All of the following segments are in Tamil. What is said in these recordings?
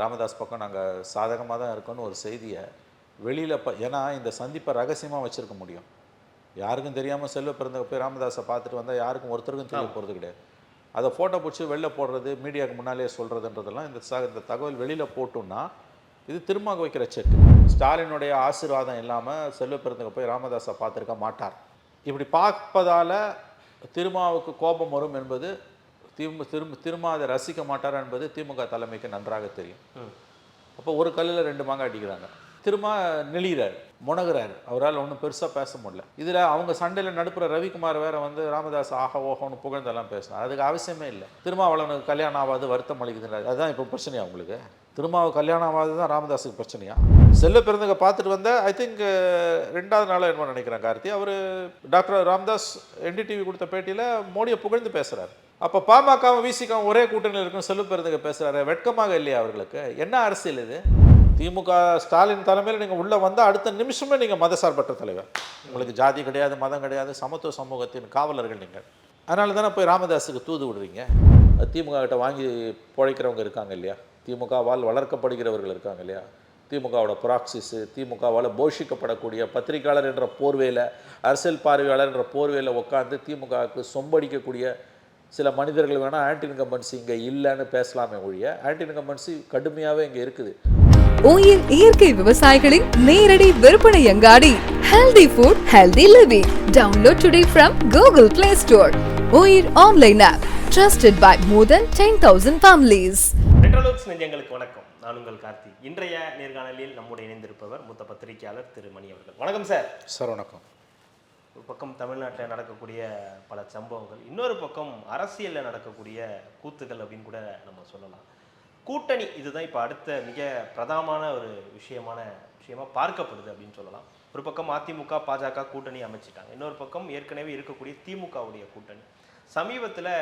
ராமதாஸ் பக்கம் நாங்கள் சாதகமாக தான் இருக்கோம்னு ஒரு செய்தியை வெளியில் ப ஏன்னா இந்த சந்திப்பை ரகசியமாக வச்சுருக்க முடியும். யாருக்கும் தெரியாமல் செல்வ பிறந்த போய் ராமதாஸை பார்த்துட்டு வந்தால் யாருக்கும் ஒருத்தருக்கும் தெரிய போகிறது கிடையாது. அதை ஃபோட்டோ பிடிச்சி வெளில போடுறது மீடியாவுக்கு முன்னாலே சொல்கிறதுன்றதெல்லாம் இந்த ச இந்த தகவல் வெளியில் போட்டோம்னா இது திரும்ப வைக்கிற செக் ஸ்டாலினுடைய ஆசீர்வாதம் இல்லாமல் செல்வ பிறந்தங்க போய் ராமதாஸை பார்த்துருக்க மாட்டார். இப்படி பார்ப்பதால் திருமாவுக்கு கோபம் வரும் என்பது திமு திரும்ப திரும்ப அதை ரசிக்க மாட்டார் என்பது திமுக தலைமைக்கு நன்றாக தெரியும். அப்போ ஒரு கல்லில் ரெண்டு மாங்காய் அடிக்கிறாங்க. திரும்ப நெளிகிறார் முனகுறாரு. அவரால் ஒன்றும் பெருசாக பேச முடியல. இதில் அவங்க சண்டையில் நடுப்புற ரவிக்குமார் வேற வந்து ராமதாஸ் ஆஹா ஓஹோன்னு புகழ்ந்தெல்லாம் பேசினார். அதுக்கு அவசியமே இல்லை. திருமாவளவனுக்கு கல்யாணம் ஆகாது வருத்தம் அளிக்குதுன்றாரு அதுதான் இப்போ பிரச்சனையா உங்களுக்கு? திருமாவு கல்யாணம் ஆகாது தான் ராமதாஸுக்கு பிரச்சனையா? செல்ல பிறந்தங்க பார்த்துட்டு வந்த ஐ திங்க் ரெண்டாவது நாளாக என்னமோ நினைக்கிறேன் கார்த்தி. அவர் டாக்டர் ராமதாஸ் என்டிடிவி கொடுத்த பேட்டியில் மோடியை புகழ்ந்து பேசுகிறார் அப்போ பாமகவும் விசிகாவும் ஒரே கூட்டணியில் இருக்கும் செல்வ பெருந்தக பேசுகிறாரு வெட்கமாக இல்லையா அவர்களுக்கு? என்ன அரசியல் இது? திமுக ஸ்டாலின் தலைமையில் நீங்கள் உள்ளே வந்தால் அடுத்த நிமிஷமே நீங்கள் மதசார்பற்ற தலைவர். உங்களுக்கு ஜாதி கிடையாது மதம் கிடையாது சமத்துவ சமூகத்தின் காவலர்கள் நீங்கள். அதனால தானே போய் ராமதாஸுக்கு தூது விடுறீங்க? திமுக கிட்ட வாங்கி பிழைக்கிறவங்க இருக்காங்க இல்லையா? திமுகவால் வளர்க்கப்படுகிறவர்கள் இருக்காங்க இல்லையா? திமுகவோட ப்ராக்சிஸு திமுகவால் போஷிக்கப்படக்கூடிய பத்திரிகையாளர் என்ற போர்வையில் அரசியல் பார்வையாளர் என்ற போர்வையில் உட்காந்து திமுகவுக்கு சொம்படிக்கக்கூடிய சில மனிதர்கள் வேணால் ஆன்டி இன்கம்பன்சி இங்கே இல்லைன்னு பேசலாமே ஒழிய ஆன்டி இன்கம்பன்சி கடுமையாகவே இங்கே இருக்குது. உயிர் இயற்கை விவசாயிகளின் நேரடி விற்பனை அங்காடி healthy food healthy living download today from Google Play Store Uyir online app trusted by more than ten thousand families மெட்ரோலுக்ஸ் நெஞ்சங்களுக்கு வணக்கம். நான் உங்கள் கார்த்தி. இன்றைய நேர்காணலில் நம்முடைய இணைந்திருப்பவர் மூத்த பத்திரிகையாளர் திரு மணி அவர்கள். வணக்கம் சார் சார் வணக்கம். ஒரு பக்கம் தமிழ்நாட்டில் நடக்கக்கூடிய பல சம்பவங்கள் இன்னொரு பக்கம் அரசியலில் நடக்கக்கூடிய கூத்துகள் அப்படின்னு கூட நம்ம சொல்லலாம். கூட்டணி இதுதான் இப்போ அடுத்த மிக பிரதானமான ஒரு விஷயமான விஷயமா பார்க்கப்படுது அப்படின்னு சொல்லலாம். ஒரு பக்கம் அதிமுக பாஜக கூட்டணி அமைச்சிட்டாங்க. இன்னொரு பக்கம் ஏற்கனவே இருக்கக்கூடிய திமுகவுடைய கூட்டணி. சமீபத்தில்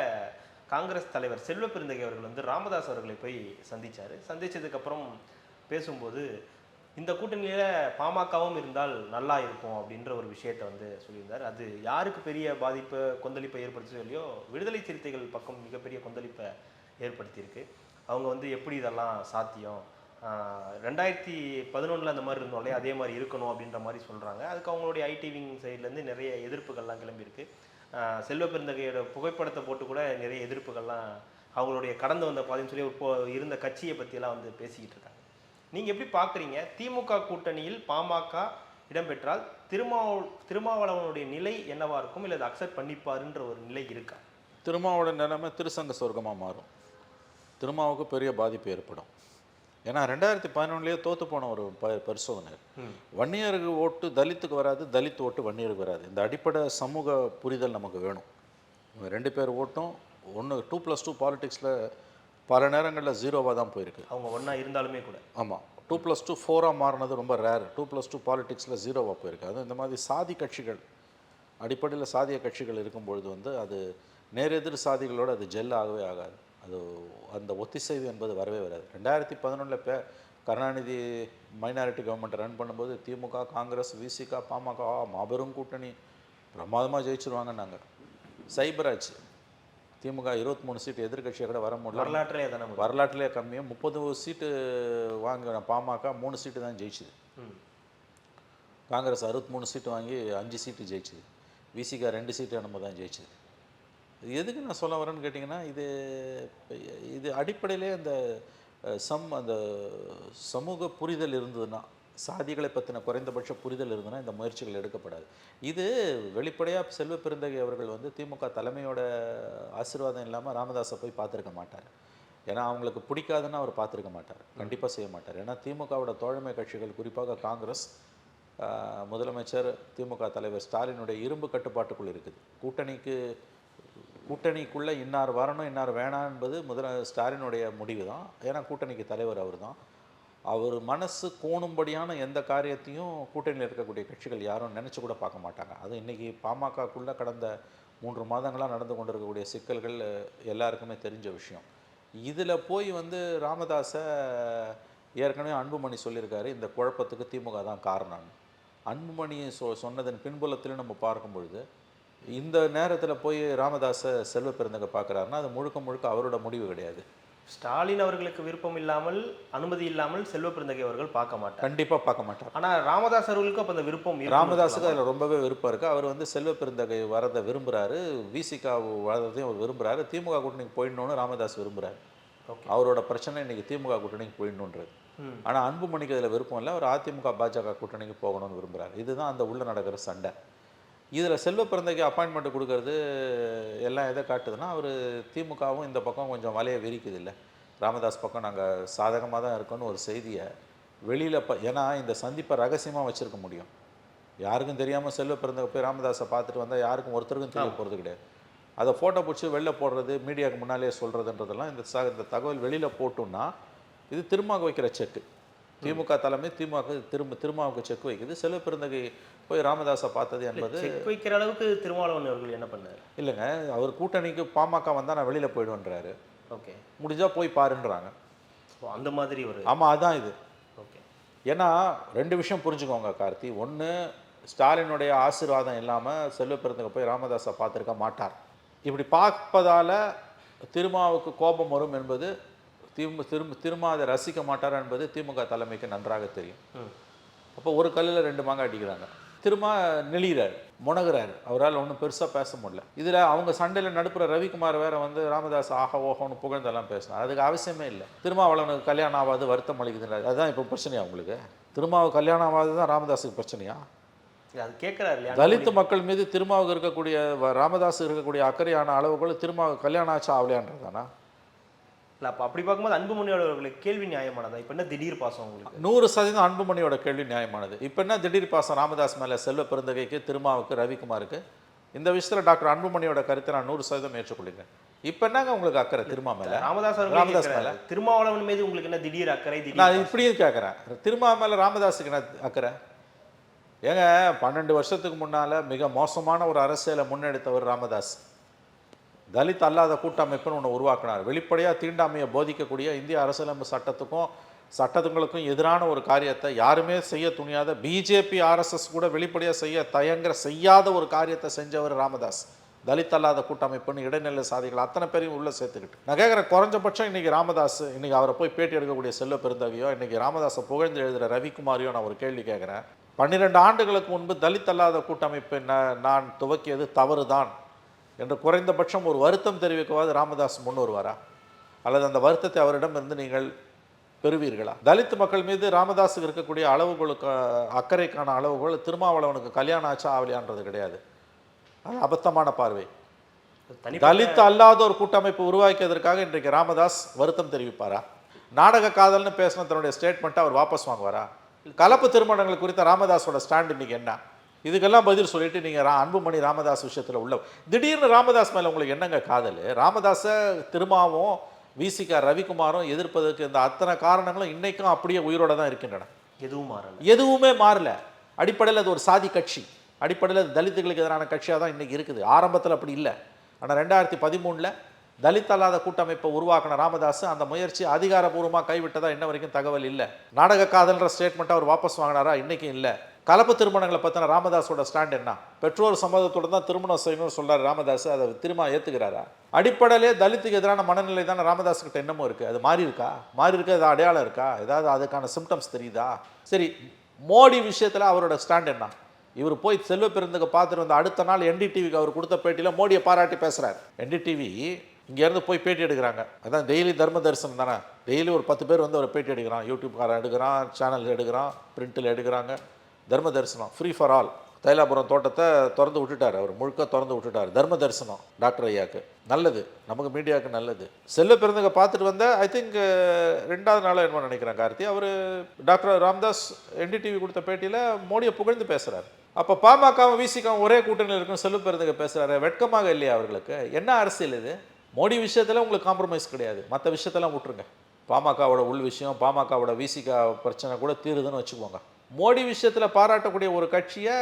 காங்கிரஸ் தலைவர் செல்வ பெருந்தகை அவர்கள் வந்து ராமதாஸ் அவர்களை போய் சந்தித்தார் சந்தித்ததுக்கப்புறம் பேசும்போது இந்த கூட்டணியில் பாமகவும் இருந்தால் நல்லா இருக்கும் அப்படின்ற ஒரு விஷயத்தை வந்து சொல்லியிருந்தார். அது யாருக்கு பெரிய பாதிப்பு கொந்தளிப்பை ஏற்படுத்துச்சோ இல்லையோ விடுதலை சிறுத்தைகள் பக்கம் மிகப்பெரிய கொந்தளிப்பை ஏற்படுத்தியிருக்கு. அவங்க வந்து எப்படி இதெல்லாம் சாத்தியம்? ரெண்டாயிரத்தி பதினொன்றில் அந்த மாதிரி இருந்தோம் இல்லையா? அதே மாதிரி இருக்கணும் அப்படின்ற மாதிரி சொல்கிறாங்க அதுக்கு அவங்களுடைய ஐடி விங் சைட்லேருந்து நிறைய எதிர்ப்புகள்லாம் கிளம்பியிருக்கு. செல்வ பெருந்தகையோட புகைப்படத்தை போட்டு கூட நிறைய எதிர்ப்புகள்லாம் அவங்களுடைய கடந்து வந்த பாதைன்னு சொல்லி இப்போ இருந்த கட்சியை பற்றியெல்லாம் வந்து பேசிக்கிட்டு இருக்காங்க. நீங்கள் எப்படி பார்க்குறீங்க திமுக கூட்டணியில் பாமக இடம்பெற்றால் திருமாவ திருமாவளவனுடைய நிலை என்னவா இருக்கும்? இல்லை அதை அக்செப்ட் பண்ணிப்பாருன்ற ஒரு நிலை இருக்கா? திருமாவோட நிலைமை திருசங்க சொர்க்கமாக மாறும். திருமாவுக்கு பெரிய பாதிப்பு ஏற்படும். ஏன்னா ரெண்டாயிரத்தி பதினொன்றுலேயே தோத்து போன ஒரு ப பரிசோதனை. வன்னியருக்கு ஓட்டு தலித்துக்கு வராது தலித் ஓட்டு வன்னியருக்கு வராது. இந்த அடிப்படை சமூக புரிதல் நமக்கு வேணும். ரெண்டு பேர் ஓட்டும் ஒன்று டூ ப்ளஸ் டூ பாலிடிக்ஸில் பல நேரங்களில் ஜீரோவாக தான் போயிருக்கு. அவங்க ஒன்றா இருந்தாலுமே கூட. ஆமாம் டூ ப்ளஸ் டூ ஃபோராக மாறினது ரொம்ப ரேர் டூ ப்ளஸ் டூ பாலிடிக்ஸில் ஜீரோவாக போயிருக்கு. அது இந்த மாதிரி சாதி கட்சிகள் அடிப்படையில் சாதிய கட்சிகள் இருக்கும்பொழுது வந்து அது நேரெதிர் சாதிகளோடு அது ஜெல் ஆகவே ஆகாது. அது அந்த ஒத்திசைவு என்பது வரவே வராது. ரெண்டாயிரத்தி பதினொன்றில் பே கருணாநிதி மைனாரிட்டி கவர்மெண்ட் ரன் பண்ணும்போது திமுக காங்கிரஸ் விசிக பாமக மாபெரும் கூட்டணி பிரமாதமாக ஜெயிச்சிருவாங்கன்னாங்க. சைபர் ஆச்சு திமுக இருபத்தி மூணு சீட்டு எதிர்க்கட்சியை கூட வர முடியல. வரலாற்றிலே தானே நம்ம- வரலாற்றிலே கம்மியாக முப்பது சீட்டு வாங்கின பாமக மூணு சீட்டு தான் ஜெயிச்சுது. காங்கிரஸ் அறுபத்தி மூணு சீட்டு வாங்கி அஞ்சு சீட்டு ஜெயிச்சுது. விசிகா ரெண்டு சீட்டு என்னமோ தான் ஜெயிச்சுது. இது எதுக்கு நான் சொல்ல வரேன்னு கேட்டிங்கன்னா இது இது அடிப்படையிலே அந்த சம் அந்த சமூக புரிதல் இருந்ததுன்னா சாதிகளை பற்றின குறைந்தபட்ச புரிதல் இருந்ததுன்னா இந்த முயற்சிகள் எடுக்கப்படாது. இது வெளிப்படையாக செல்வ பெருந்தகை அவர்கள் வந்து திமுக தலைமையோட ஆசீர்வாதம் இல்லாமல் ராமதாஸை போய் பார்த்துருக்க மாட்டார். ஏன்னா அவங்களுக்கு பிடிக்காதுன்னு அவர் பார்த்துருக்க மாட்டார். கண்டிப்பாக செய்ய மாட்டார். ஏன்னா திமுகவோட தோழமை கட்சிகள் குறிப்பாக காங்கிரஸ் முதலமைச்சர் திமுக தலைவர் ஸ்டாலினுடைய இரும்பு கட்டுப்பாட்டுக்குள் இருக்குது. கூட்டணிக்கு கூட்டணிக்குள்ளே இன்னார் வரணும் இன்னார் வேணாம் என்பது முதல ஸ்டாலினுடைய முடிவு தான் ஏன்னா கூட்டணிக்கு தலைவர் அவர் தான் அவர் மனசு கோணும்படியான எந்த காரியத்தையும் கூட்டணியில் இருக்கக்கூடிய கட்சிகள் யாரும் நினச்சி கூட பார்க்க மாட்டாங்க. அது இன்றைக்கி பாமகக்குள்ளே கடந்த மூன்று மாதங்களாக நடந்து கொண்டிருக்கக்கூடிய சிக்கல்கள் எல்லாருக்குமே தெரிஞ்ச விஷயம். இதில் போய் வந்து ராமதாஸை ஏற்கனவே அன்புமணி சொல்லியிருக்காரு இந்த குழப்பத்துக்கு திமுக தான் காரணம். அன்புமணியை சொ சொன்னதன் பின்புலத்திலும் நம்ம பார்க்கும் பொழுது இந்த நேரத்தில் போய் ராமதாஸை செல்வ பெருந்தக பார்க்குறாருன்னா அது முழுக்க முழுக்க அவரோட முடிவு கிடையாது. ஸ்டாலின் அவர்களுக்கு விருப்பம் இல்லாமல் அனுமதி இல்லாமல் செல்வ பெருந்தகை அவர்கள் பார்க்க மாட்டார். கண்டிப்பாக பார்க்க மாட்டார். ஆனா ராமதாஸ் அவர்களுக்கும் அப்ப அந்த விருப்பம் ராமதாஸுக்கு? அதில் ரொம்பவே விருப்பம் இருக்குது அவர் வந்து செல்வ பெருந்தகை வரதை விரும்புகிறாரு விசிகா வரதையும் அவர் விரும்புகிறாரு திமுக கூட்டணிக்கு போயிடணும்னு ராமதாஸ் விரும்புகிறார். அவரோட பிரச்சனை இன்னைக்கு திமுக கூட்டணிக்கு போயிடணுன்றது. ஆனால் அன்புமணிக்கு அதில் விருப்பம் இல்லை. அவர் அதிமுக பாஜக கூட்டணிக்கு போகணும்னு விரும்புகிறார் இதுதான் அந்த உள்ள நடக்கிற சண்டை. இதில் செல்வ பிறந்தைக்கு அப்பாயின்மெண்ட் கொடுக்கறது எல்லாம் எதை காட்டுதுன்னா அவர் திமுகவும் இந்த பக்கம் கொஞ்சம் வலையை விரிக்குது இல்லை. ராமதாஸ் பக்கம் நாங்கள் சாதகமாக தான் இருக்கோன்னு ஒரு செய்தியை வெளியில் ப ஏன்னா இந்த சந்திப்பை ரகசியமாக வச்சுருக்க முடியும். யாருக்கும் தெரியாமல் செல்வ பிறந்த போய் ராமதாஸை பார்த்துட்டு வந்தால் யாருக்கும் ஒருத்தருக்கும் தெரிய போகிறது கிடையாது. அதை ஃபோட்டோ பிடிச்சி வெளில போடுறது மீடியாவுக்கு முன்னாலேயே சொல்கிறதுன்றதெல்லாம் இந்த ச இந்த தகவல் வெளியில் போட்டோம்னா இது திரும்ப வைக்கிற செக்கு திமுக தலைமை திமுக திரும்ப திருமாவுக்கு செக் வைக்குது. செல்வ பிறந்தகை போய் ராமதாஸை பார்த்தது என்பது செக் வைக்கிற அளவுக்கு திருமாவளவன் அவர்கள் என்ன பண்ணாரு? இல்லைங்க அவர் கூட்டணிக்கு பாமக வந்தால் நான் வெளியில் போயிடுவேன்றாரு. ஓகே. முடிஞ்சா போய் பாருன்றாங்க. அந்த மாதிரி ஒரு ஆமாம் அதான் இது. ஓகே. ஏன்னா ரெண்டு விஷயம் புரிஞ்சுக்கோங்க கார்த்தி. ஒன்று ஸ்டாலினுடைய ஆசீர்வாதம் இல்லாமல் செல்வ பிறந்தக போய் ராமதாஸை பார்த்துருக்க மாட்டார். இப்படி பார்ப்பதால திருமாவுக்கு கோபம் வரும் என்பது திமு திரும்ப திரும்ப அதை ரசிக்க மாட்டார் என்பது திமுக தலைமைக்கு நன்றாக தெரியும். அப்போ ஒரு கல்லில் ரெண்டு மாங்காய் அடிக்கிறாங்க. திரும்ப நெளிகிறார் முனகுறாரு. அவரால் ஒன்றும் பெருசாக பேச முடியல. இதில் அவங்க சண்டையில் நடுப்புற ரவிக்குமார் வேற வந்து ராமதாஸ் ஆஹா ஓஹோன்னு புகழ்ந்தெல்லாம் பேசினார். அதுக்கு அவசியமே இல்லை. திருமாவளவனுக்கு கல்யாணம் ஆகாது வருத்தம் அளிக்குதுன்றாரு அதுதான் இப்போ பிரச்சனையா உங்களுக்கு? திருமாவு கல்யாணம் ஆகாது தான் ராமதாஸுக்கு பிரச்சனையா? அது கேட்கிறாரு இல்லையா? தலித் மக்கள் மீது திருமாவுக்கு இருக்கக்கூடிய ராமதாஸுக்கு இருக்கக்கூடிய அக்கறையான அளவுகள் திருமாவுக்கு கல்யாணம் ஆச்சா ஆகலையான்றதானா இல்ல அப்ப அப்படி பார்க்கும்போது அன்புமணி அவர்களுக்கு கேள்வி நியாயமானதா? இப்ப என்ன திடீர் பாசம் உங்களுக்கு? நூறு சதவீதம் அன்புமணியோட கேள்வி நியாயமானது. இப்போ என்ன திடீர் பாசம் ராமதாஸ் மேலே செல்வ பெருந்தகைக்கு திருமாவுக்கு ரவிக்குமாருக்கு? இந்த விஷயத்தில் டாக்டர் அன்புமணியோட கருத்தை நான் நூறு சதவீதம் ஏற்றுக்கொள்கிறேன். இப்போ என்னங்க உங்களுக்கு அக்கறை? திருமா மேலே? ராமதாஸ் ராமதாஸ் கேட்கிறாரு. திருமாவளவன் மீது உங்களுக்கு என்ன திடீர் அக்கறை நான் இப்படியும் கேட்குறேன் திருமா மேலே ராமதாஸுக்கு என்ன அக்கறை? ஏங்க பன்னெண்டு வருஷத்துக்கு முன்னால் மிக மோசமான ஒரு அரசியலை முன்னெடுத்தவர் ராமதாஸ். தலித் அல்லாத கூட்டமைப்புன்னு ஒன்று உருவாக்கினார். வெளிப்படையாக தீண்டாமையை போதிக்கக்கூடிய இந்திய அரசியலமைப்பு சட்டத்துக்கும் சட்டத்துங்களுக்கும் எதிரான ஒரு காரியத்தை யாருமே செய்ய துணியாத பிஜேபி ஆர்எஸ்எஸ் கூட வெளிப்படையாக செய்ய தயங்குற செய்யாத ஒரு காரியத்தை செஞ்சவர் ராமதாஸ். தலித் அல்லாத கூட்டமைப்புன்னு இடைநிலை சாதிகள் அத்தனை பேரையும் உள்ளே சேர்த்துக்கிட்டு. நான் கேட்குறேன் குறைஞ்சபட்சம் இன்னைக்கு ராமதாஸ் இன்னைக்கு அவரை போய் பேட்டி எடுக்கக்கூடிய செல்வ பெருந்தகையோ இன்றைக்கி ராமதாஸை புகழ்ந்து எழுதுகிற ரவிக்குமாரியோ நான் ஒரு கேள்வி கேட்குறேன் பன்னிரெண்டு ஆண்டுகளுக்கு முன்பு தலித் அல்லாத கூட்டமைப்பை நான் நான் துவக்கியது தவறுதான். என்று குறைந்தபட்சம் ஒரு வருத்தம் தெரிவிக்கவாது ராமதாஸ் முன் வருவாரா அல்லது அந்த வருத்தத்தை அவரிடம் இருந்து நீங்கள் பெறுவீர்களா? தலித் மக்கள் மீது ராமதாஸுக்கு இருக்கக்கூடிய அளவுகளுக்கு அக்கறைக்கான அளவுகள் திருமாவளவனுக்கு கல்யாணம் ஆச்சா ஆகலையான்றது கிடையாது. அது அபத்தமான பார்வை. தலித் அல்லாத ஒரு கூட்டமைப்பு உருவாக்கியதற்காக இன்றைக்கு ராமதாஸ் வருத்தம் தெரிவிப்பாரா? நாடக காதல்னு பேசின தன்னுடைய ஸ்டேட்மெண்ட்டை அவர் வாபஸ் வாங்குவாரா? கலப்பு திருமணங்கள் குறித்த ராமதாஸோட ஸ்டாண்ட் இன்னைக்கு என்ன? இதுக்கெல்லாம் பதில் சொல்லிட்டு நீங்கள் ரா அன்புமணி ராமதாஸ் விஷயத்தில் உள்ள திடீர்னு ராமதாஸ் மேலே உங்களுக்கு என்னங்க காதல்? ராமதாஸை திருமாவும் விசிகா ரவிக்குமாரும் எதிர்ப்பதற்கு இந்த அத்தனை காரணங்களும் இன்னைக்கும் அப்படியே உயிரோட தான் இருக்கின்றன. எதுவும் மாறல. எதுவுமே மாறல. அடிப்படையில் அது ஒரு சாதி கட்சி. அடிப்படையில் அது தலித்துகளுக்கு எதிரான கட்சியாக தான் இன்றைக்கி இருக்குது. ஆரம்பத்தில் அப்படி இல்லை. ஆனால் ரெண்டாயிரத்தி பதிமூணில் தலித் அல்லாத கூட்டமைப்பை உருவாக்கின ராமதாஸ் அந்த முயற்சி அதிகாரப்பூர்வமாக கைவிட்டதா இன்ன வரைக்கும் தகவல் இல்லை. நாடக காதல்ன்ற ஸ்டேட்மெண்ட்டை அவர் வாபஸ் வாங்கினாரா? இன்றைக்கும் இல்லை. கலப்பு திருமணங்களை பற்றின ராமதாஸோட ஸ்டாண்ட் என்ன? பெற்றோர் சம்மதத்தோட தான் திருமணம் செய்யணும்னு சொல்கிறார் ராமதாஸ் அதை திரும்ப ஏற்றுக்கிறாரா அடிப்படையிலே தலித்துக்கு எதிரான மனநிலை தானே ராமதாஸ் கிட்ட என்னமோ இருக்குது அது மாறி இருக்கா? மாறி இருக்கா? அது அடையாளம் இருக்கா? ஏதாவது அதுக்கான சிம்டம்ஸ் தெரியுதா? சரி மோடி விஷயத்தில் அவரோட ஸ்டாண்ட் என்ன? இவர் போய் செல்வ பெருந்துக்கு பார்த்துட்டு வந்த அடுத்த நாள் என்டிடிவிக்கு அவர் கொடுத்த பேட்டியில் மோடியை பாராட்டி பேசுகிறார் என்டிடிவி இங்கேருந்து போய் பேட்டி எடுக்கிறாங்க. அதான் டெய்லி தர்ம தரிசனம் தானே. டெய்லி ஒரு பத்து பேர் வந்து ஒரு பேட்டி எடுக்கிறான். யூடியூப்காரன் எடுக்கிறான் சேனல் எடுக்கிறான் பிரிண்டில் எடுக்கிறாங்க. தர்ம தரிசனம் ஃப்ரீ ஃபார் ஆல் தைலாபுரம் தோட்டத்தை திறந்து விட்டுட்டார் அவர் முழுக்க திறந்து விட்டுட்டார். தர்ம தரிசனம் டாக்டர் ஐயாவுக்கு. நல்லது நமக்கு மீடியாவுக்கு நல்லது. செல்ல பிறந்தங்க பார்த்துட்டு வந்த ஐ திங்க் ரெண்டாவது நாளாக என்ன நினைக்கிறேன் கார்த்தி. அவர் டாக்டர் ராம்தாஸ் என்டிடிவி கொடுத்த பேட்டியில் மோடியை புகழ்ந்து பேசுகிறார் அப்போ பாமகவும் விசிகாவும் ஒரே கூட்டணியில் இருக்கும் செல்லு பிறந்தங்க பேசுகிறாரு வெட்கமாக இல்லையா அவர்களுக்கு? என்ன அரசியல் இது? மோடி விஷயத்தில் உங்களுக்கு காம்ப்ரமைஸ் கிடையாது. மற்ற விஷயத்தெல்லாம் விட்டுருங்க. பாமகவோட உள் விஷயம் பாமகவோட விசிகா பிரச்சனை கூட தீருதுன்னு வச்சுக்கோங்க. மோடி விஷயத்தில் பாராட்டக்கூடிய ஒரு கட்சியை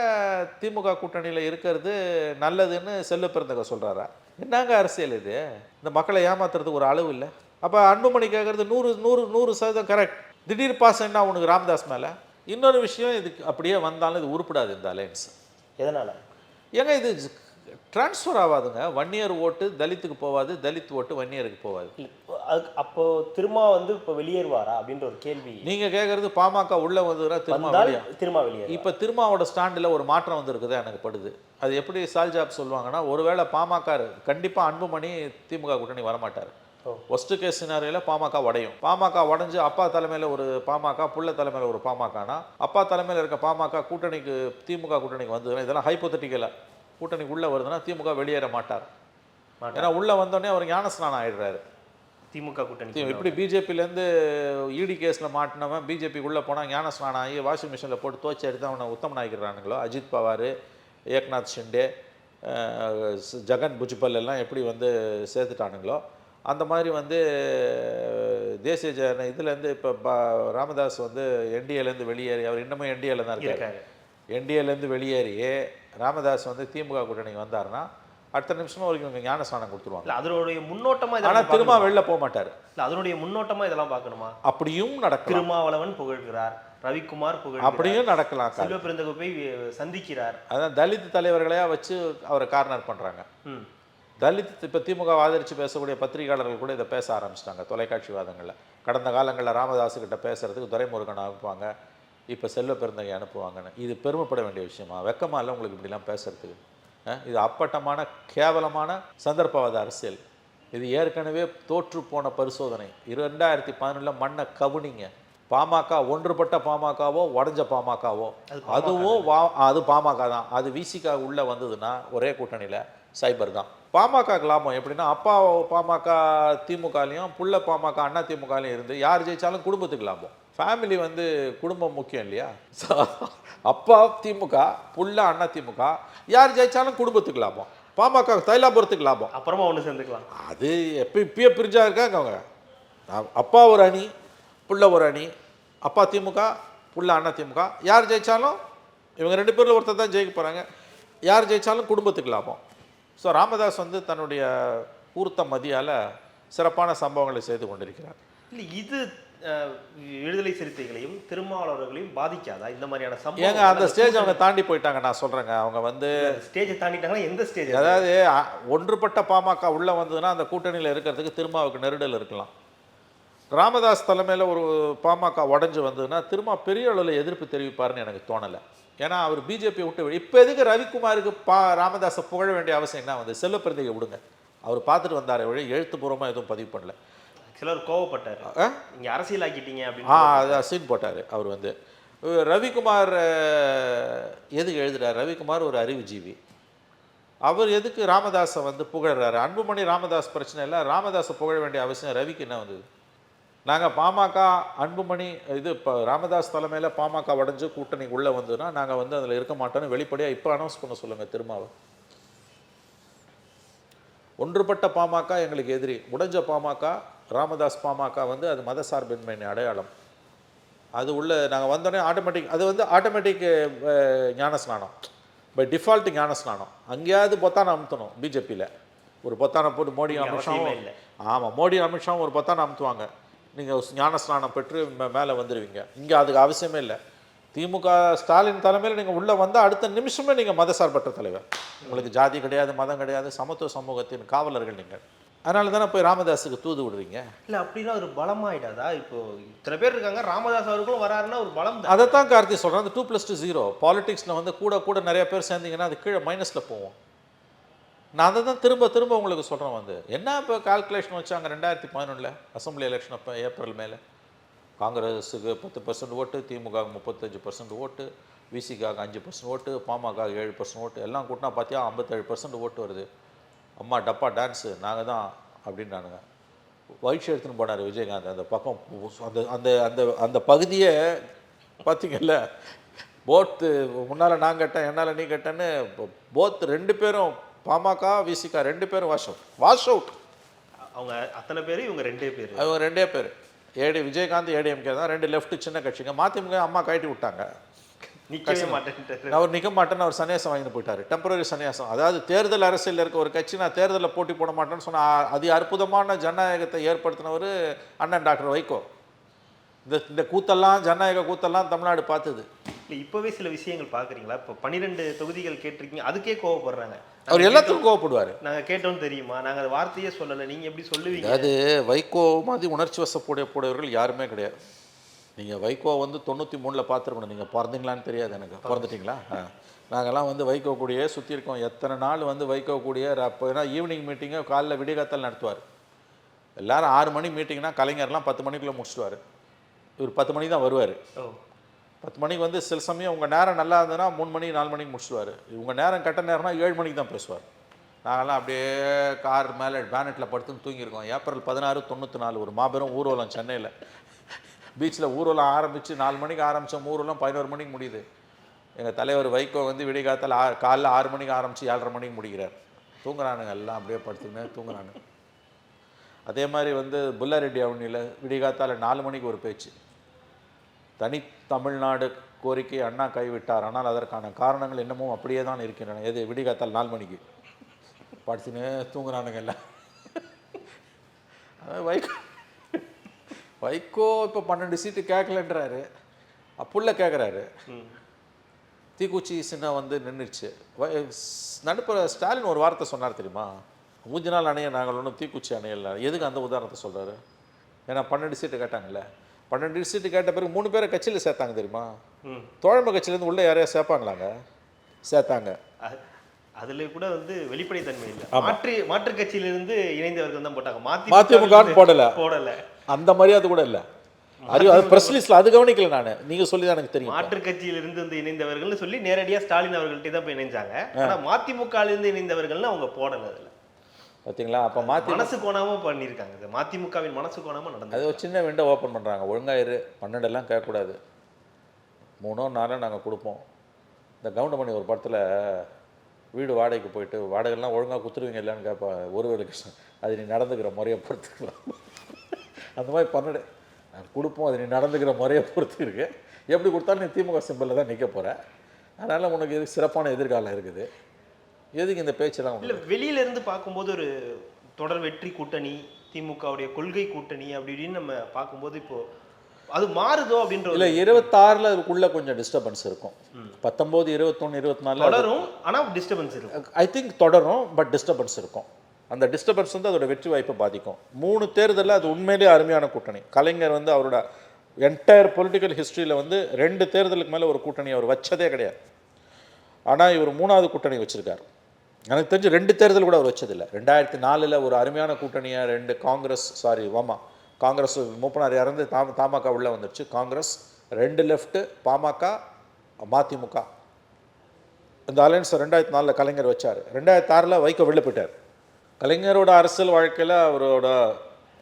திமுக கூட்டணியில் இருக்கிறது நல்லதுன்னு செல்வ பெருந்தக சொல்கிறாரா என்னங்க அரசியல் இது? இந்த மக்களை ஏமாத்துறதுக்கு ஒரு அளவு இல்லை. அப்போ அன்புமணி கேட்குறது நூறு நூறு நூறு சதவீதம் கரெக்ட் திடீர் பாஸ் என்ன உனக்கு ராமதாஸ் மேலே. இன்னொரு விஷயம் இதுக்கு அப்படியே வந்தாலும் இது உருப்படாது இந்த அலையன்ஸ் எதனால? ஏங்க இது ட்ரான்ஸ்ஃபர் ஆகாதுங்க. வன்னியர் ஓட்டு தலித்துக்கு போகாது. தலித் ஓட்டு வன்னியருக்கு போகாது. அதுக்கு அப்போ திருமா வந்து இப்போ வெளியேறுவாரா அப்படின்ற ஒரு கேள்வி. நீங்க கேட்கறது பாமக உள்ள வந்தால் வெளியே. திருமா வெளியேறு இப்போ திருமாவோட ஸ்டாண்டில் ஒரு மாற்றம் வந்திருக்குது எனக்கு படுது. அது எப்படி சால்ஜாப் சொல்லுவாங்கன்னா ஒருவேளை பாமக கண்டிப்பாக அன்புமணி திமுக கூட்டணி வரமாட்டார். ஒஸ்ட் கேஸ் சினாரியில் பாமக உடையும். பாமக உடைஞ்சு அப்பா தலைமையில் ஒரு பாமக புள்ள தலைமையில் ஒரு பாமகனா அப்பா தலைமையில் இருக்க பாமக கூட்டணிக்கு திமுக கூட்டணிக்கு வந்ததுன்னா இதெல்லாம் ஹைப்போத்தட்டிக்கலாக கூட்டணிக்கு உள்ளே வருதுன்னா திமுக வெளியேற மாட்டார். ஏன்னா உள்ளே வந்தோடனே அவர் ஞானஸ்நானம் ஆயிடுறாரு. திமுக கூட்டணி எப்படி பிஜேபிலேருந்து இடி கேஸில் மாட்டினவன் பிஜேபிக்குள்ளே போனால் ஞானஸ்நானம் ஆகி வாஷிங் மிஷினில் போட்டு துவச்சி எடுத்து அவனை உத்தமன் ஆகிக்கிறானுங்களோ அஜித் பவார் ஏக்நாத் ஷிண்டே ஜகன் புஜ்பல் எல்லாம் எப்படி வந்து சேர்த்துட்டானுங்களோ? அந்த மாதிரி வந்து தேசிய ஜன இதுலேருந்து இப்போ ராமதாஸ் வந்து என்டிஏலேருந்து வெளியேறி அவர் இன்னமும் என்டிஏல தான் இருக்காரு. இருக்காரு. என்டிஏலேருந்து வெளியேறி ராமதாஸ் வந்து திமுக கூட்டணிக்கு வந்தாருன்னா அடுத்த நிமிஷமா வரைக்கும் இவங்க ஞானஸ்நானம் கொடுத்துருவாங்க. இல்ல அதனுடைய முன்னோட்டமா ஆனால் இதெல்லாம் திரும்ப? வெளில போக மாட்டார். இல்ல அதனுடைய முன்னோட்டமா இதெல்லாம் பார்க்கணுமா? அப்படியும் நடக்கலாம். திருமாவளவன் புகழ்கிறார் ரவிக்குமார் புகழ்கிறார் அப்படியும் நடக்கலாம் கார். செல்வ பிறந்தகு போய் சந்திக்கிறார். அதான் தலித் தலைவர்களையா வச்சு அவரை கார்னர் பண்றாங்க. ம். தலித் இப்போ திமுக ஆதரிச்சு பேசக்கூடிய பத்திரிகையாளர்கள் கூட இதை பேச ஆரம்பிச்சிட்டாங்க தொலைக்காட்சி வாதங்களில். கடந்த காலங்களில் ராமதாஸ் கிட்ட பேசுறதுக்கு துரைமுருகன் அனுப்புவாங்க இப்போ செல்வ பெருந்தகை அனுப்புவாங்கன்னு. இது பெருமைப்பட வேண்டிய விஷயமா? வெக்கமா இல்லை உங்களுக்கு இப்படிலாம் பேசுறதுக்கு? இது அப்பட்டமான கேவலமான சந்தர்ப்பவாத அரசியல். இது ஏற்கனவே தோற்று போன பரிசோதனை. ரெண்டாயிரத்தி பதினொன்றில் மண்ணை கவுனிங்க. பாமக ஒன்றுபட்ட பாமகவோ உடஞ்ச பாமகவோ? அது அதுவும் வா அது பாமக தான். அது விசிகா உள்ள வந்ததுன்னா ஒரே கூட்டணியில் சைபர் தான். பாமக லாபம் எப்படின்னா அப்பா பாமக திமுகலையும் புள்ள பாமக அண்ணா திமுகலையும் இருந்து யார் ஜெயிச்சாலும் குடும்பத்துக்கு லாபம். ஃபேமிலி வந்து குடும்பம் முக்கியம் இல்லையா? அப்பா திமுக புள்ள அண்ணா திமுக யார் ஜெயிச்சாலும் குடும்பத்துக்கு லாபம். பாமக தைலாபுரத்துக்கு லாபம். அப்புறமா ஒண்ணு சேர்ந்துக்கலாம். அது எப்போ இப்பயே பிரிஞ்சா இருக்காங்க அவங்க. அப்பா ஒரு அணி புள்ள ஒரு அணி அப்பா திமுக புள்ள அண்ணா திமுக. யார் ஜெயிச்சாலும் இவங்க ரெண்டு பேரில் ஒருத்தர் தான் ஜெயிக்க போகிறாங்க யார் ஜெயிச்சாலும் குடும்பத்துக்கு லாபம். ஸோ ராமதாஸ் வந்து தன்னுடைய பூர்த்த மதியால் சிறப்பான சம்பவங்களை செய்து கொண்டிருக்கிறார். இல்ல இது விடுதலை சிறுத்தைகளையும் திருமாவளவர்களையும் பாதிக்காதா? இந்த மாதிரியான ஏங்க அந்த ஸ்டேஜ் அவங்க தாண்டி போயிட்டாங்க நான் சொல்கிறேங்க அவங்க வந்து ஸ்டேஜை தாண்டிட்டாங்கன்னா எந்த ஸ்டேஜ் அதாவது ஒன்றுபட்ட பாமக உள்ளே வந்ததுன்னா அந்த கூட்டணியில் இருக்கிறதுக்கு திருமாவுக்கு நெருடல் இருக்கலாம். ராமதாஸ் தலைமையில் ஒரு பாமக உடஞ்சு வந்ததுன்னா திரும்ப பெரிய அளவில் எதிர்ப்பு தெரிவிப்பாருன்னு எனக்கு தோணலை. ஏன்னா அவர் பிஜேபி விட்டு இப்போ எதுக்கு ரவிக்குமாருக்கு பா ராமதாஸை புகழ வேண்டிய அவசியம் என்ன? வந்து செல்வப்பிரதிகை விடுங்க. அவர் பார்த்துட்டு வந்தாரே வழி எழுத்துப்பூர்வமாக எதுவும் பதிவு பண்ணல. சிலர் கோவப்பட்டாரு. ஆ? நீங்க அரசியல் ஆக்கிட்டீங்க ஆ அப்படின்னு அது சீன் போட்டார் அவர் வந்து. ரவிக்குமார் எதுக்கு எழுதுறார்? ரவிக்குமார் ஒரு அறிவுஜீவி. அவர் எதுக்கு ராமதாஸை வந்து புகழ்றாரு? அன்புமணி ராமதாஸ் பிரச்சனை இல்லை. ராமதாஸை புகழ வேண்டிய அவசியம் ரவிக்கு என்ன வந்தது? நாங்கள் பாமக அன்புமணி இது இப்போ ராமதாஸ் தலைமையில் பாமக உடஞ்சு கூட்டணி உள்ளே வந்ததுன்னா நாங்கள் வந்து அதில் இருக்க மாட்டோம்னு வெளிப்படையாக இப்போ அனௌன்ஸ் பண்ண சொல்லுங்கள் திருமாவை. ஒன்றுபட்ட பாமக எங்களுக்கு எதிரி. உடைஞ்ச பாமக ராமதாஸ் பாமக வந்து அது மதசார்பின்மையின் அடையாளம். அது உள்ள நாங்கள் வந்தோடனே ஆட்டோமேட்டிக் அது வந்து ஆட்டோமேட்டிக் ஞானஸ்நானம். பை டிஃபால்ட் ஞானஸ்நானம். அங்கேயாவது பொத்தானை அமுத்தணும் பிஜேபியில். ஒரு பொத்தானை போட்டு மோடி அமித்ஷாவும். ஆமாம் மோடி அமித்ஷாவும் ஒரு பொத்தானை அமுத்துவாங்க. நீங்கள் ஞானஸ்நானம் பெற்று மேலே வந்துடுவீங்க இங்கே அதுக்கு அவசியமே இல்லை. திமுக ஸ்டாலின் தலைமையில் நீங்கள் உள்ளே வந்தால் அடுத்த நிமிஷமே நீங்கள் மதசார்பற்ற தலைவர். உங்களுக்கு ஜாதி கிடையாது மதம் கிடையாது சமத்துவ சமூகத்தின் காவலர்கள் நீங்கள். அதனால தானே போய் ராமதாஸுக்கு தூது விடுறீங்க? இல்ல அப்படின்னா ஒரு பலமாயிடாதா இப்போ இத்தனை பேர் இருக்காங்க ராமதாஸ் அவர்களும் வராருன்னா ஒரு பலம் தான். அதைத்தான் கார்த்தி சொல்கிறேன் அந்த டூ ப்ளஸ் டூ ஜீரோ பாலிடிக்ஸில் வந்து கூட கூட நிறைய பேர் சேர்ந்தீங்கன்னா அது கீழே மைனஸில் போவோம். நான் அதை தான் திரும்ப திரும்ப உங்களுக்கு சொல்கிறேன் வந்து. என்ன இப்போ கால்குலேஷன் வச்சாங்க ரெண்டாயிரத்தி பதினொன்றில் அசம்பிளி எலெக்ஷன் அப்போ ஏப்ரல் மேலே. காங்கிரஸுக்கு பத்து பர்சன்ட் ஓட்டு திமுக முப்பத்தஞ்சு பர்சன்ட் ஓட்டு விசிகாக அஞ்சு பர்சன்ட் ஓட்டு பாமக ஏழு பர்சன்ட் ஓட்டு எல்லாம் கூட்டினா பார்த்தியா ஐம்பத்தேழு பர்சன்ட் ஓட்டு வருது. அம்மா டப்பா டான்ஸு நாங்கள் தான் அப்படின்றானுங்க. ஒயிட் எடுத்துன்னு போனார் விஜயகாந்த் அந்த பக்கம் அந்த அந்த அந்த அந்த பகுதியை பார்த்தீங்கல்ல போத்து முன்னால் நான் கேட்டேன் என்னால் நீ கேட்டேன்னு போத் ரெண்டு பேரும் பாமக விசிகா ரெண்டு பேரும் வாஷ் அவுட் வாஷ் அவுட் அவங்க அத்தனை பேர் இவங்க ரெண்டே பேர்? அவங்க ரெண்டே பேர். ஏடி விஜயகாந்த் ஏடிஎம்கே தான் ரெண்டு லெஃப்ட் சின்ன கட்சிங்க. மதிமுக அம்மா கழட்டி விட்டாங்க. நிக்கவே மாட்டேன்ட்டு அவர் நிற்க மாட்டேன்னு அவர் சன்னியாசம் வாங்கிட்டு போயிட்டாரு. டெம்பரரி சன்னியாசம். அதாவது தேர்தல் அரசியலில் இருக்க ஒரு கட்சி நான் தேர்தலில் போட்டி போட மாட்டேன்னு சொன்ன அதி அற்புதமான ஜனநாயகத்தை ஏற்படுத்தினவர் அண்ணன் டாக்டர் வைகோ. இந்த இந்த கூத்தெல்லாம் ஜனநாயக கூத்தெல்லாம் தமிழ்நாடு பார்த்தது. இல்லை இப்போவே சில விஷயங்கள் பார்க்குறீங்களா? இப்போ பன்னிரெண்டு தொகுதிகள் கேட்டிருக்கீங்க அதுக்கே கோவப்படுறாங்க. அவர் எல்லாத்துக்கும் கோவப்படுவார். நாங்க கேட்டோம் தெரியுமா? நாங்க அந்த வார்த்தையே சொல்லல. நீங்க எப்படி சொல்லுவீங்க? அதாவது வைகோ மாதிரி உணர்ச்சி வசப்படக்கூடியவர்கள் யாருமே கிடையாது. நீங்கள் வைகோ வந்து தொண்ணூற்றி மூணில் பார்த்துருக்கணும். நீங்கள் பிறந்தீங்களான்னு தெரியாது எனக்கு. பிறந்துட்டீங்களா? ஆ. நாங்கள்லாம் வந்து வைகோ கூடயே சுற்றி இருக்கோம். எத்தனை நாள் வந்து வைகோ கூடயே அப்போ ஏன்னா ஈவினிங் மீட்டிங்கை காலைல விடிகாத்தால் நடத்துவார். எல்லாரும் ஆறு மணி மீட்டிங்னா கலைஞர்லாம் பத்து மணிக்குள்ளே முடிச்சிடுவார். இவர் பத்து மணிக்கு தான் வருவார். பத்து மணிக்கு வந்து சில சமயம் உங்கள் நேரம் நல்லா இருந்ததுன்னா மூணு மணி நாலு மணிக்கு முடிச்சிடுவார். உங்கள் நேரம் கெட்ட நேரம்னா ஏழு மணிக்கு தான் பேசுவார். நாங்கள்லாம் அப்படியே கார் மேலே பேனட்டில் படுத்துன்னு தூங்கியிருக்கோம். ஏப்ரல் பதினாறு தொண்ணூற்றி நாலு ஒரு மாபெரும் ஊர்வலம் சென்னையில். பீச்சில் ஊர்வலம் ஆரம்பித்து நாலு மணிக்கு ஆரம்பித்தோம் ஊர்வலம் பதினோரு மணிக்கு முடியுது. எங்கள் தலைவர் வைகோ வந்து விடிகாத்தால் ஆ காலைல ஆறு மணிக்கு ஆரம்பித்து ஏழரை மணிக்கு முடிக்கிறார். தூங்குறானுங்க எல்லாம் அப்படியே படுத்துக்கினேன் தூங்குறானுங்க. அதே மாதிரி வந்து புல்லாரெட்டி அவனியில் விடிகாத்தால நாலு மணிக்கு ஒரு பேச்சு. தனி தமிழ்நாடு கோரிக்கை அண்ணா கைவிட்டார். ஆனால் அதற்கான காரணங்கள் இன்னமும் அப்படியே தான் இருக்கின்றன. எது விடிகாத்தால் நாலு மணிக்கு? படுத்துன்னு தூங்குறானுங்க எல்லாம். அதான் வைகோ வைகோ இப்போ பன்னெண்டு சீட்டு கேட்கலன்றாரு புள்ள கேட்குறாரு. தீக்குச்சி சின்ன வந்து நின்றுச்சு நடுப்புற ஸ்டாலின் ஒரு வார்த்தை சொன்னார் தெரியுமா? மூஞ்சி நாள் அணைய நாங்கள் ஒன்றும் தீக்குச்சி அணையல. எதுக்கு அந்த உதாரணத்தை சொல்கிறாரு ஏன்னா பன்னெண்டு சீட்டு கேட்டாங்கல்ல. பன்னெண்டு சீட்டு கேட்ட பிறகு மூணு பேரை கட்சியில் சேர்த்தாங்க தெரியுமா? தோழமை கட்சியிலேருந்து உள்ளே யாரையா சேர்ப்பாங்களாங்க? சேர்த்தாங்க. அது- அதுல கூட வந்து வெளிப்படைத்தன்மை இல்லை. மாற்று மாற்று கட்சியிலிருந்து இணைந்தவர்கள் தான் போட்டாங்க. மாத்தி மதிமுகன்னு போடல. போடல. அந்த மரியாதை கூட இல்லை. அறிவு அது ப்ரெஸ் லிஸ்ட்டில் அது கவனிக்கல நான். நீங்கள் சொல்லி தான் எனக்கு தெரியும். மாற்று கட்சியிலிருந்து வந்து இணைந்தவர்கள்னு சொல்லி நேரடியா ஸ்டாலின் அவர்கள்ட்ட தான் போய் இணைஞ்சாங்க. ஆனா மதிமுக இருந்து இணைந்தவர்கள்னு அவங்க போடல அதுல. பார்த்தீங்களா அப்போ மாற்றி மனசு கோணாம பண்ணியிருக்காங்க. இது மதிமுகவின் மனசு கோணாம நடந்தது அது ஒரு சின்ன விண்டோ ஓப்பன் பண்ணுறாங்க ஒழுங்காயிரு பன்னெண்டெல்லாம் கேட்கக்கூடாது. மூணோ நாலோ நாங்கள் கொடுப்போம். இந்த கவுண்டமணி ஒரு படத்தில் வீடு வாடகைக்கு போயிட்டு வாடகைலாம் ஒழுங்காக குத்துருவீங்க இல்லைன்னு கேட்பா ஒரு வேலை கிருஷ்ணன் அது நீ நடந்துக்கிற முறையை பொறுத்துக்கலாம். அந்த மாதிரி பன்னெண்டு நான் கொடுப்போம். அது நீ நடந்துக்கிற முறையை பொறுத்து இருக்கு. எப்படி கொடுத்தாலும் நீ திமுக சிம்பிளில் தான் நிற்க போகிற அதனால் உனக்கு இது சிறப்பான எதிர்காலம் இருக்குது. எதுக்கு இந்த பேச்செல்லாம் இல்ல உனக்கு? வெளியில இருந்து பார்க்கும்போது ஒரு தொடர் வெற்றி கூட்டணி திமுகவுடைய கொள்கை கூட்டணி அப்படி இப்படின்னு நம்ம பார்க்கும்போது இப்போ அது மாறுதோ அப்படின்ற இல்லை இருபத்தாறில் அதுக்குள்ளே கொஞ்சம் டிஸ்டர்பன்ஸ் இருக்கும். பத்தொம்போது இருபத்தொன்று இருபத்தி நாலில் தொடரும் ஆனா டிஸ்டர்பன்ஸ் இருக்கும். ஐ திங்க் தொடரும் பட் டிஸ்டர்பன்ஸ் இருக்கும். அந்த டிஸ்டர்பன்ஸ் வந்து அதோட வெற்றி வாய்ப்பை பாதிக்கும். மூணு தேர்தலில் அது உண்மையிலேயே அருமையான கூட்டணி. கலைஞர் வந்து அவரோட என்டையர் பொலிட்டிக்கல் ஹிஸ்ட்ரியில் வந்து ரெண்டு தேர்தலுக்கு மேலே ஒரு கூட்டணி அவர் வச்சதே கிடையாது. ஆனால் இவர் மூணாவது கூட்டணி வச்சுருக்கார். எனக்கு தெரிஞ்சு ரெண்டு தேர்தல் கூட அவர் வச்சதில்லை. ரெண்டாயிரத்தி நாலில் ஒரு அருமையான கூட்டணியை ரெண்டு காங்கிரஸ் சாரி வாமா காங்கிரஸ் மூப்பனார் இறந்து தாம தமாக உள்ளே வந்துடுச்சு காங்கிரஸ் ரெண்டு லெஃப்ட்டு பாமக மதிமுக. இந்த அலையன்ஸை ரெண்டாயிரத்தி நாலில் கலைஞர் வச்சார். ரெண்டாயிரத்தி ஆறில் வைகோ வெளில போயிட்டார். கலைஞரோட அரசியல் வாழ்க்கையில் அவரோட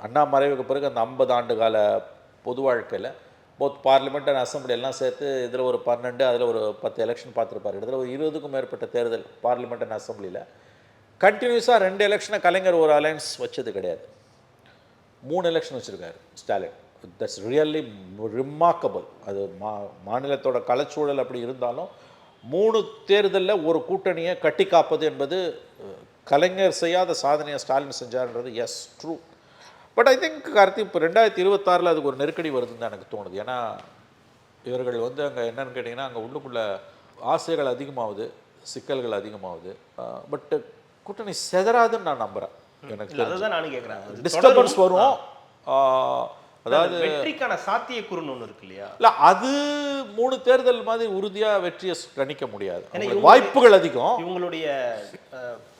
அண்ணா மறைவுக்கு பிறகு அந்த ஐம்பது ஆண்டு கால பொது வாழ்க்கையில் போத் பார்லிமெண்ட் அண்ட் அசம்பிளி எல்லாம் சேர்த்து இதில் ஒரு பன்னெண்டு அதில் ஒரு பத்து எலெக்ஷன் பார்த்துருப்பார். இதில் ஒரு இருபதுக்கும் மேற்பட்ட தேர்தல் பார்லிமெண்ட் அண்ட் அசம்பிளியில் கண்டினியூஸாக ரெண்டு எலெக்ஷனை கலைஞர் ஒரு அலையன்ஸ் வச்சது கிடையாது. மூணு எலெக்ஷன் வச்சுருக்காரு ஸ்டாலின். தட்ஸ் ரியல்லி ரிமார்க்கபிள் அது மா மாநிலத்தோட கலச்சூழல் அப்படி இருந்தாலும் மூணு தேர்தலில் ஒரு கூட்டணியை கட்டி காப்பது என்பது கலைஞர் செய்யாத சாதனையை Stalin செஞ்சார்ன்றது yes true but I think Karthi இப்போ ரெண்டாயிரத்தி இருபத்தாறில் அதுக்கு ஒரு நெருக்கடி வருதுன்னு தான் எனக்கு தோணுது. ஏன்னா இவர்கள் வந்து அங்கே என்னன்னு கேட்டிங்கன்னா அங்கே உள்ளுக்குள்ள ஆசைகள் அதிகமாகுது சிக்கல்கள் அதிகமாகுது. பட் கூட்டணி செதறாதுன்னு நான் நம்புகிறேன் எனக்கு அதுதான் நானும் கேட்குறேன் டிஸ்டர்பன்ஸ் வரும். அதாவது வெற்றிக்கான சாத்தியக்கூறுன்னு ஒண்ணு இருக்கு இல்லையா? இல்ல அது மூணு தேர்தல் மாதிரி உறுதியா வெற்றியை கணிக்க முடியாது. வாய்ப்புகள் அதிகம். இவங்களுடைய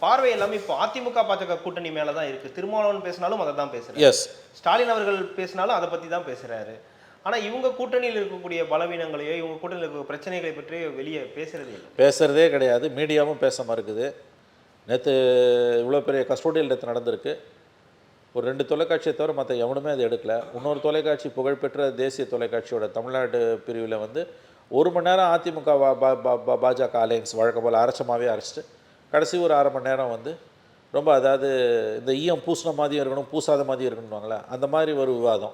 பார்வை எல்லாமே இப்போ அதிமுக பாஜக கூட்டணி மேல தான் இருக்கு. திருமாவளவன் பேசினாலும் அதை தான் பேசுறாரு. எஸ் ஸ்டாலின் அவர்கள் பேசினாலும் அதை பத்தி தான் பேசுறாரு. ஆனா இவங்க கூட்டணியில் இருக்கக்கூடிய பலவீனங்களையோ இவங்க கூட்டணியில் இருக்க பிரச்சனைகளை பற்றி வெளியே பேசுறதே இல்லை. பேசுறதே கிடையாது. மீடியாவும் பேச மறுக்குது. நேற்று இவ்வளோ பெரிய கஸ்டோடியல் டெத் நடந்திருக்கு. ஒரு ரெண்டு தொலைக்காட்சியை தவிர மற்ற எவனுமே அதை எடுக்கல. இன்னொரு தொலைக்காட்சி புகழ்பெற்ற தேசிய தொலைக்காட்சியோட தமிழ்நாடு பிரிவில் வந்து ஒரு மணி நேரம் அதிமுக பா- பா- பாஜக அலையன்ஸ் வழக்கம் போல் அரைச்சமாகவே அரைச்சிட்டு கடைசி ஒரு அரை மணி நேரம் வந்து ரொம்ப அதாவது இந்த ஈயம் பூசின மாதிரியும் இருக்கணும் பூசாத மாதிரியும் இருக்கணும்வாங்களே அந்த மாதிரி ஒரு விவாதம்.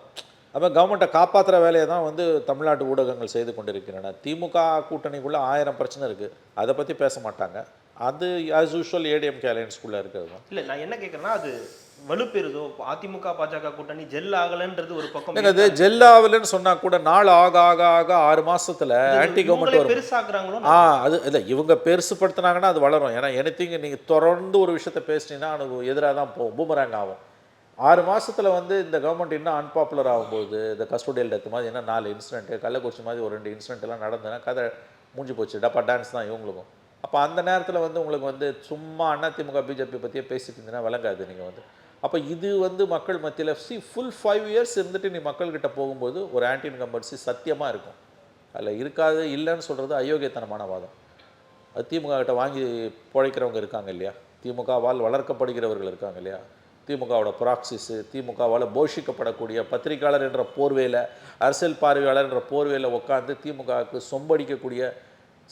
அப்போ கவர்மெண்ட்டை காப்பாற்றுற வேலையை தான் வந்து தமிழ்நாட்டு ஊடகங்கள் செய்து கொண்டிருக்கின்றன. திமுக கூட்டணிக்குள்ளே ஆயிரம் பிரச்சனை இருக்குது அதை பற்றி பேச மாட்டாங்க. அது ஆஸ் யூஷுவல் ஏடிஎம்கே அலையன்ஸ்குள்ளே இருக்கிறது தான். நான் என்ன கேட்குறேன்னா அது வலுப்பெறுதோ? அதிமுக பாஜக கூட்டணி ஜெல் ஆகலன்றது ஒரு பக்கம். எனக்கு அது ஜெல்லாவலன்னு சொன்னா கூட நாள் ஆக ஆக ஆக ஆறு மாசத்துல ஆன்டி கவர்மெண்ட் வரும். பெருசாக்குறாங்களோ ஆ அது இல்லை இவங்க பெருசுப்படுத்துனாங்கன்னா அது வளரும். ஏன்னா எனத்திங்க நீங்கள் தொடர்ந்து ஒரு விஷயத்த பேசினீங்கன்னா அது எதிராக தான் போகும். பூமராங் ஆகும். ஆறு மாசத்துல வந்து இந்த கவர்மெண்ட் இன்னும் அன்பாப்புலர் ஆகும்போது இந்த கஸ்டோடியல் டெத் மாதிரி என்ன நாலு இன்சிடென்ட் கள்ளக்குறிச்சி மாதிரி ஒரு ரெண்டு இன்சிடென்ட் எல்லாம் நடந்ததுன்னா கதை முடிஞ்சு போச்சு. டப்பா டான்ஸ் தான் இவங்களுக்கும். அப்போ அந்த நேரத்தில் வந்து உங்களுக்கு வந்து சும்மா அதிமுக பிஜேபி பற்றியே பேசிட்டு இருந்தீங்கன்னா விளங்காது. நீங்கள் வந்து அப்போ இது வந்து மக்கள் மத்தியில் சி ஃபுல் ஃபைவ் இயர்ஸ் இருந்துட்டு நீ மக்கள்கிட்ட போகும்போது ஒரு ஆன்டி இன்கம்பன்சி சத்தியமாக இருக்கும். அதில் இருக்காது இல்லைன்னு சொல்கிறது அயோக்கியத்தனமான வாதம். அது திமுக கிட்ட வாங்கி பிழைக்கிறவங்க இருக்காங்க இல்லையா? திமுகவால் வளர்க்கப்படுகிறவர்கள் இருக்காங்க இல்லையா? திமுகவோட ப்ராக்சிஸு திமுகவால் போஷிக்கப்படக்கூடிய பத்திரிகையாளர் என்ற போர்வையில் அரசியல் பார்வையாளர் என்ற போர்வையில் உட்காந்து திமுகவுக்கு சொம்படிக்கக்கூடிய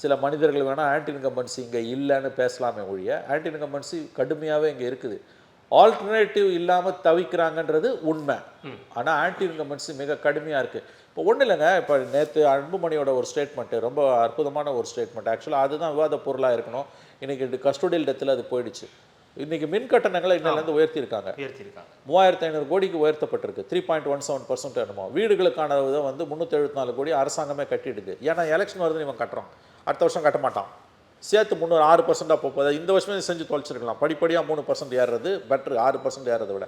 சில மனிதர்கள் வேணால் ஆன்டி இன்கம்பன்சி இங்கே இல்லைன்னு பேசலாமே ஒழிய ஆன்டி இன்கம்பன்சி கடுமையாகவே இங்கே இருக்குது. ஆல்டர்னேட்டிவ் இல்லாமல் தவிக்கிறாங்கன்றது உண்மை. ஆனால் ஆன்டி இன்கம்பன்சி மிக கடுமையாக இருக்குது இப்போ ஒன்றும் இல்லைங்க. இப்போ நேற்று அன்புமணியோட ஒரு ஸ்டேட்மெண்ட்டு ரொம்ப அற்புதமான ஒரு ஸ்டேட்மெண்ட் ஆக்சுவலாக அதுதான் விவாத பொருளாக இருக்கணும். இன்றைக்கி கஸ்டோடியல் டெத்தில் அது போயிடுச்சு. இன்றைக்கி மின் கட்டணங்களை இன்னிலேருந்து உயர்த்தியிருக்காங்க. உயர்த்திருக்காங்க மூவாயிரத்து ஐநூறு கோடிக்கு உயர்த்தப்பட்டிருக்கு. Three point one seven percent என்னமோ. வீடுகளுக்கான இதை வந்து முந்நூற்றி எழுபத்தி நாலு கோடி அரசாங்கமே கட்டிடுது. ஏன்னா எலெக்ஷன் வருதுன்னு இவன் கட்டுறான். அடுத்த வருஷம் கட்ட மாட்டான். சேர்த்து முந்நூறு ஆறு பர்சண்டாக போகுது. இந்த வருஷமே செஞ்சு தொலைச்சிருக்கலாம். படிப்படியாக மூணு பர்சன்ட் ஏறுறது பெட்ரு ஆறு பர்சன்ட் ஏறதை விட.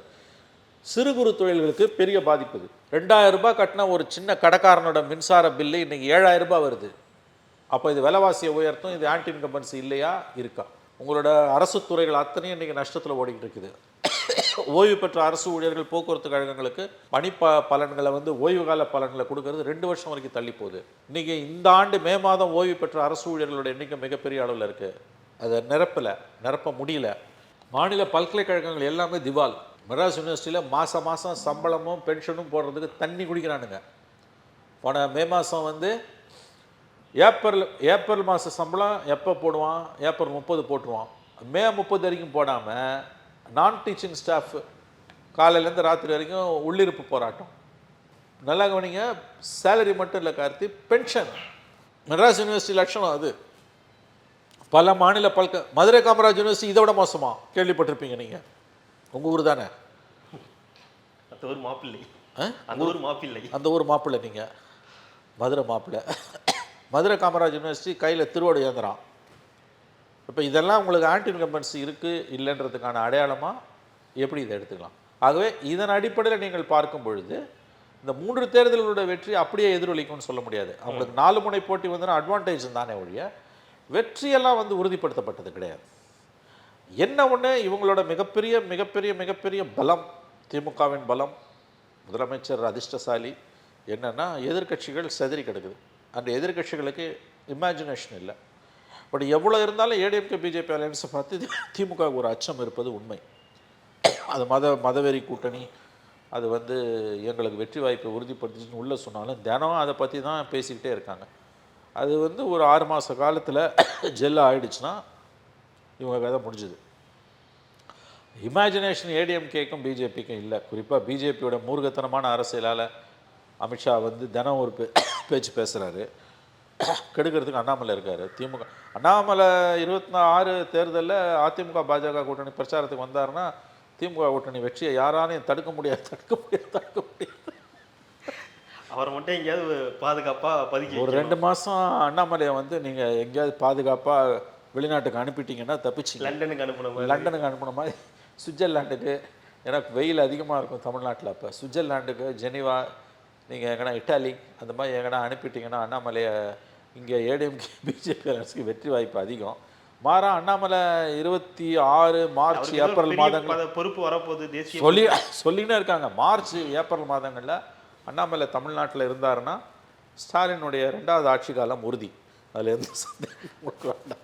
சிறு குறு தொழில்களுக்கு பெரிய பாதிப்பு இது. ரெண்டாயிரம் ரூபாய் கட்டின ஒரு சின்ன கடைக்காரனோட மின்சார பில்லு இன்னைக்கு ஏழாயிரம் ரூபாய் வருது. அப்போ இது விலைவாசியை உயர்த்தும் இது ஆன்டி இன்கம்பன்சி இல்லையா? இருக்கா. உங்களோட அரசு துறைகள் அத்தனையும் இன்றைக்கி நஷ்டத்தில் ஓடிக்கிட்டு இருக்குது. ஓய்வு பெற்ற அரசு ஊழியர்கள் போக்குவரத்து கழகங்களுக்கு பணி ப பலன்களை வந்து ஓய்வு கால பலன்களை கொடுக்கறது ரெண்டு வருஷம் வரைக்கும் தள்ளி போகுது. இன்னைக்கு இந்த ஆண்டு மே மாதம் ஓய்வு பெற்ற அரசு ஊழியர்களோட எண்ணிக்கை மிகப்பெரிய அளவில் இருக்குது அதை நிரப்பலை நிரப்ப முடியல. மாநில பல்கலைக்கழகங்கள் எல்லாமே திவால். மெட்ராஸ் யூனிவர்சிட்டியில் மாதம் மாதம் சம்பளமும் பென்ஷனும் போடுறதுக்கு தண்ணி குடிக்கிறானுங்க. போன மே மாதம் வந்து ஏப்ரல் ஏப்ரல் மாத சம்பளம் எப்போ போடுவான்? ஏப்ரல் முப்பது போட்டுருவான். மே முப்பது வரைக்கும் போடாமல் நான் டீச்சிங் ஸ்டாஃப் காலையிலேருந்து ராத்திரி வரைக்கும் உள்ளிருப்பு போராட்டம். நல்லா கவனிங்க சேலரி மட்டும் இல்லை கார்த்தி பென்ஷன் மெட்ராஸ் யூனிவர்சிட்டி லட்சணம் அது. பல மாநில பல்க மதுரை காமராஜ் யூனிவர்சிட்டி இதை விட மோசமா? கேள்விப்பட்டிருப்பீங்க நீங்கள் உங்கள் ஊர் தானே? அந்த ஒரு மாப்பிள்ளை. ஆ? அந்த ஒரு மாப்பிள்ளை. அந்த ஊர் மாப்பிள்ளை நீங்கள் மதுரை மாப்பிள்ளை. மதுரை காமராஜ் யூனிவர்சிட்டி கையில் திருவோடு இயந்திரம் இப்போ இதெல்லாம் உங்களுக்கு ஆன்டி இன்கம்பன்சி இருக்குது இல்லைன்றதுக்கான அடையாளமாக எப்படி இதை எடுத்துக்கலாம்? ஆகவே இதன் அடிப்படையில் நீங்கள் பார்க்கும் பொழுது இந்த மூன்று தேர்தல்களோட வெற்றி அப்படியே எதிரொலிக்கும்னு சொல்ல முடியாது. அவங்களுக்கு நாலு முனை போட்டி வந்து அட்வான்டேஜ் தானே ஒழிய வெற்றியெல்லாம் வந்து உறுதிப்படுத்தப்பட்டது கிடையாது. என்ன ஒன்று இவங்களோட மிகப்பெரிய மிகப்பெரிய மிகப்பெரிய பலம் திமுகவின் பலம் முதலமைச்சர் அதிர்ஷ்டசாலி என்னென்னா எதிர்க்கட்சிகள் செதறி கிடக்குது. அந்த எதிர்க்கட்சிகளுக்கு இமேஜினேஷன் இல்லை. பட் எவ்வளோ இருந்தாலும் ஏடிஎம்கே பிஜேபி அலையன்ஸை பார்த்து திமுக ஒரு அச்சம் இருப்பது உண்மை. அது மத மதவெறி கூட்டணி அது வந்து எங்களுக்கு வெற்றி வாய்ப்பை உறுதிப்படுத்திச்சுன்னு உள்ளே சொன்னாலும் தினம் அதை பற்றி தான் பேசிக்கிட்டே இருக்காங்க. அது வந்து ஒரு ஆறு மாத காலத்தில் ஜெல்ல ஆயிடுச்சுன்னா இவங்க கதை முடிஞ்சுது. இமேஜினேஷன் ஏடிஎம்கேக்கும் பிஜேபிக்கும் இல்லை. குறிப்பாக பிஜேபியோட மூர்கத்தனமான அரசியலால் அமித்ஷா வந்து தினம் ஒரு பே பேச்சு பேசுகிறாரு கெடுக்கிறதுக்கு அண்ணாமலை இருக்கார். திமுக அண்ணாமலை இருபத்தி ஆறு தேர்தலில் அதிமுக பாஜக கூட்டணி பிரச்சாரத்துக்கு வந்தாருன்னா திமுக கூட்டணி வெற்றியை யாராலையும் தடுக்க முடியாது தடுக்க முடியாது தடுக்க முடியாது. அவரை மட்டும் எங்கேயாவது பாதுகாப்பா பதுக்கி ஒரு ரெண்டு மாதம் அண்ணாமலையை வந்து நீங்கள் எங்கேயாவது பாதுகாப்பாக வெளிநாட்டுக்கு அனுப்பிட்டீங்கன்னா தப்பிச்சிங்க. லண்டனுக்கு அனுப்பின மாதிரி. லண்டனுக்கு அனுப்பின மாதிரி. சுவிட்சர்லாண்டுக்கு ஏன்னா வெயில் அதிகமாக இருக்கும் தமிழ்நாட்டில் அப்போ. சுவிட்சர்லாண்டுக்கு ஜெனிவா நீங்கள் எங்கன்னா இட்டாலி அந்த மாதிரி எங்கன்னா அனுப்பிட்டீங்கன்னா அண்ணாமலையை இங்கே ஏடிஎம்கே பிஜேபி அரசுக்கு வெற்றி வாய்ப்பு அதிகம். மாறா அண்ணாமலை இருபத்தி ஆறு மார்ச் ஏப்ரல் மாதங்கள் பொறுப்பு வரப்போகுது தேசிய சொல்லி சொல்லினே இருக்காங்க. மார்ச் ஏப்ரல் மாதங்களில் அண்ணாமலை தமிழ்நாட்டில் இருந்தாருன்னா ஸ்டாலினுடைய ரெண்டாவது ஆட்சி காலம் உறுதி. அதில் எந்த உங்களுக்கு வேண்டாம்.